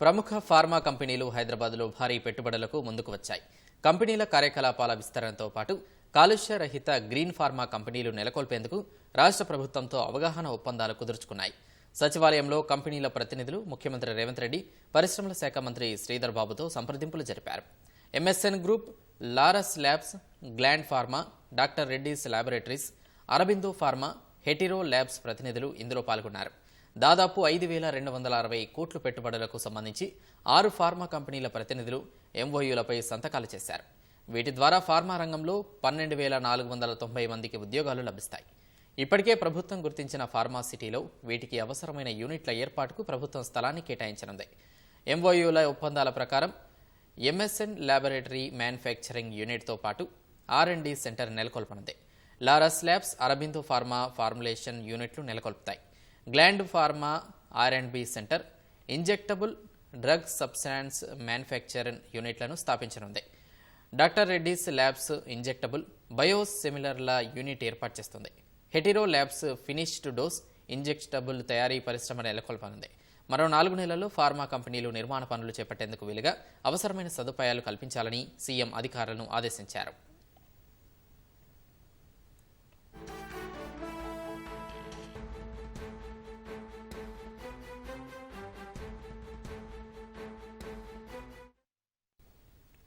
ప్రముఖ ఫార్మా కంపెనీలు హైదరాబాద్లో భారీ పెట్టుబడులకు ముందుకు వచ్చాయి. కంపెనీల కార్యకలాపాల విస్తరణతో పాటు కాలుష్య రహిత గ్రీన్ ఫార్మా కంపెనీలు నెలకొల్పేందుకు రాష్ట్ర ప్రభుత్వంతో అవగాహన ఒప్పందాలు కుదుర్చుకున్నాయి. సచివాలయంలో కంపెనీల ప్రతినిధులు ముఖ్యమంత్రి రేవంత్ రెడ్డి పరిశ్రమల శాఖ మంత్రి శ్రీధర్ బాబుతో సంప్రదింపులు జరిపారు. MSN group Laurus labs Gland pharma doctor Reddy's laboratories Aurobindo pharma Hetero labs ప్రతినిధులు ఇందులో పాల్గొన్నారు. దాదాపు ఐదు వేల రెండు వందల అరవై కోట్ల పెట్టుబడులకు సంబంధించి ఆరు ఫార్మా కంపెనీల ప్రతినిధులు ఎంఓయూలపై సంతకాలు చేశారు. వీటి ద్వారా ఫార్మా రంగంలో పన్నెండు వేల నాలుగు వందల తొంభై మందికి ఉద్యోగాలు లభిస్తాయి. ఇప్పటికే ప్రభుత్వం గుర్తించిన ఫార్మా సిటీలో వీటికి అవసరమైన యూనిట్ల ఏర్పాటుకు ప్రభుత్వం స్థలాన్ని కేటాయించనుంది. ఎంఓయూల ఒప్పందాల ప్రకారం ఎంఎస్ఎన్ ల్యాబొరేటరీ మ్యానుఫ్యాక్చరింగ్ యూనిట్తో పాటు R and D centre నెలకొల్పనుంది. Laurus labs Aurobindo pharma formulation యూనిట్లు నెలకొల్పుతాయి. Gland pharma R and B centre injectable drug substance manufacturing యూనిట్లను స్థాపించనుంది. డాక్టర్ రెడ్డిస్ ల్యాబ్స్ ఇంజెక్టబుల్ బయోసిమిలర్ల యూనిట్ ఏర్పాటు చేస్తుంది. Hetero labs finished dose injectable తయారీ పరిశ్రమ నెలకొల్పనుంది. మరో నాలుగు నెలల్లో ఫార్మా కంపెనీలు నిర్మాణ పనులు చేపట్టేందుకు వీలుగా అవసరమైన సదుపాయాలు కల్పించాలని సీఎం అధికారులను ఆదేశించారు.